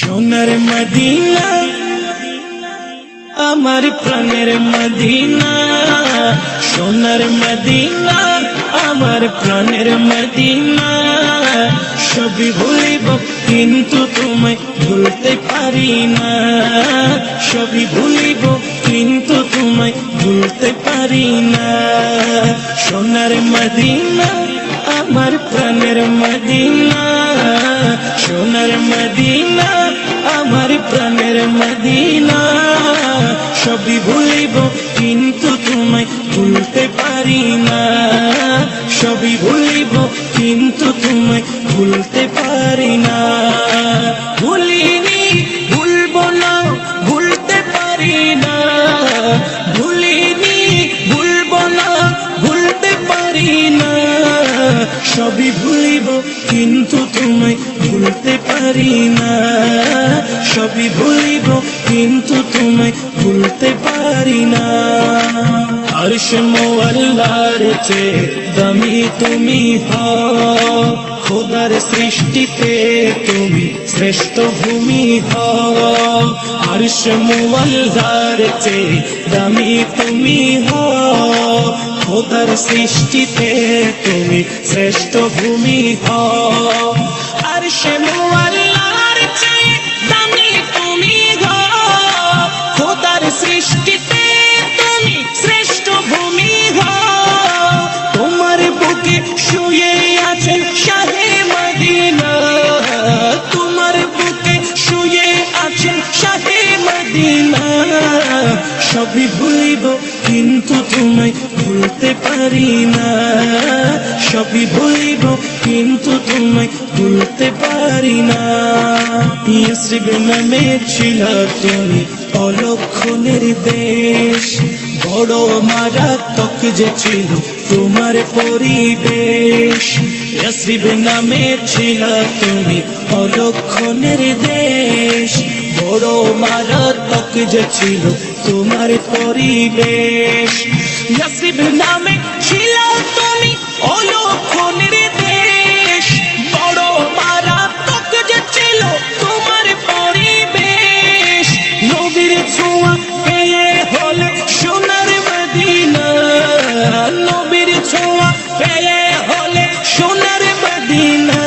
সোনার মদিনা, আমার প্রাণের মদিনা। সোনার মদিনা, আমার প্রাণের মদিনা। সবই ভুলিব, কিন্তু তোমায় ভুলতে পারি না। সবই ভুলিব, কিন্তু তোমায় ভুলতে পারি না। সোনার মদিনা, আমার প্রাণের মদিনা। সোনার মদিনা, আমার প্রাণের মদিনা। সবই ভুলিব, কিন্তু তোমায় ভুলতে পারি না। সবই ভুলিব, কিন্তু তোমায় ভুলতে পারি না। ভুলিনি, ভুলবো না, ভুলতে পারি না। ভুলিনি, ভুলবো না, ভুলতে পারি না। সবই ভুলিব, কিন্তু তোমায় ভুলতে পারি না। সবই ভুলিব কিন্তু তোমায় ভুলতে পারি না। আরশ মোয়াল্লার চেয়ে দামি তুমি খোদার সৃষ্টিতে তুমি শ্রেষ্ঠ ভূমি হও। আরশ মোয়াল্লার চেয়ে দামি তুমি হও। খোদার সৃষ্টিতে তুমি শ্রেষ্ঠ ভূমি হও। আরশ মোয়াল্লার চেয়ে দামি তুমি শ্রেষ্ঠ ভূমি তোমার বুকে শুয়ে আছেন শাহে মদিনা। তোমার বুকে শুয়ে আছেন শাহে মদিনা। সবই ভুলিব কিন্তু তোমায় ভুলতে পারি না। সবই ভুলিব, কিন্তু তোমায় ভুলতে পারি না। নামে ছিল তুমি অলক্ষণের দেশ। বড় মারাত্মক যে ছিল তোমার পরিবেশ। ইয়াসরিব নামে ছিল তুমি অলক্ষণের দেশ। বড় মারাত্মক যে ছিল তোমার পরিবেশ। নামে অলক্ষণের দেশ, বড় মারাত্মক যে তোমার পরিবেশ। নবীর ছোঁয়া পেয়ে হলে সোনার মদিনা। নবীর ছোঁয়া পেয়ে হলে সোনার মদিনা।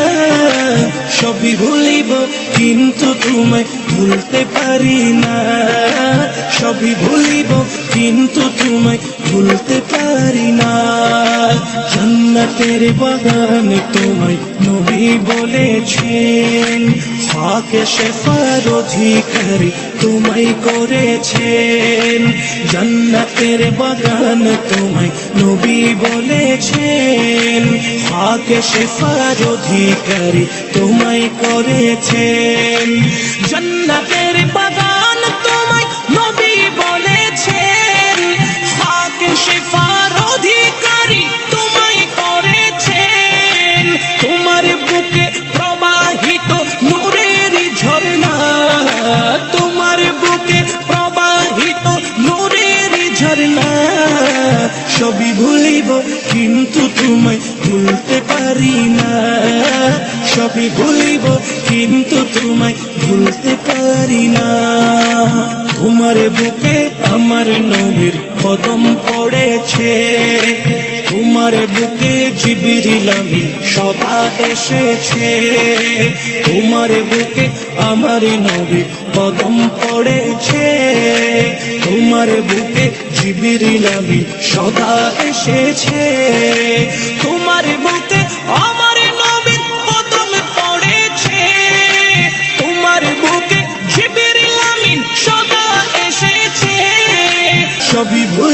সবই ভুলিব, কিন্তু তোমায় ভুলতে পারি না। সবই ভুলিব, কিন্তু তোমায় ভুলতে পারি না। জান্নাতের বাগান তোমায় নবী বলেছেন, ফাঁকে শেফার অধিকারী তোমায় করেছেন। জান্নাতের বাগান তোমায় নবী বলেছেন, ফাঁকে শেফার অধিকারী তোমায় করেছেন। জান্নাতের বাগান তোমায় নবী বলেছেন। শেফার অধিকারী তোমায় করেছেন। তোমার বুকে প্রবাহিত নূরের ঝর্ণা। তোমার বুকে প্রবাহিত নূরের ঝর্ণা। সবই ভুলিব, কিন্তু তোমায় ভুলতে পারি না। সবই ভুলিব, কিন্তু পারি না তোমার বুকে আমার নবীর কদম পড়েছে। তোমার বুকে জিবিরিল আমিন সদা এসেছে। তোমার বুকে আমার নবী কদম পড়েছে। তোমার বুকে জিবিরিল আমিন সদা এসেছে। তোমার বুকে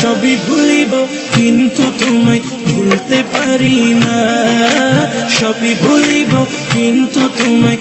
সবই ভুলিব কিন্তু তোমায় ভুলতে পারি না। সবই ভুলিব কিন্তু তোমায়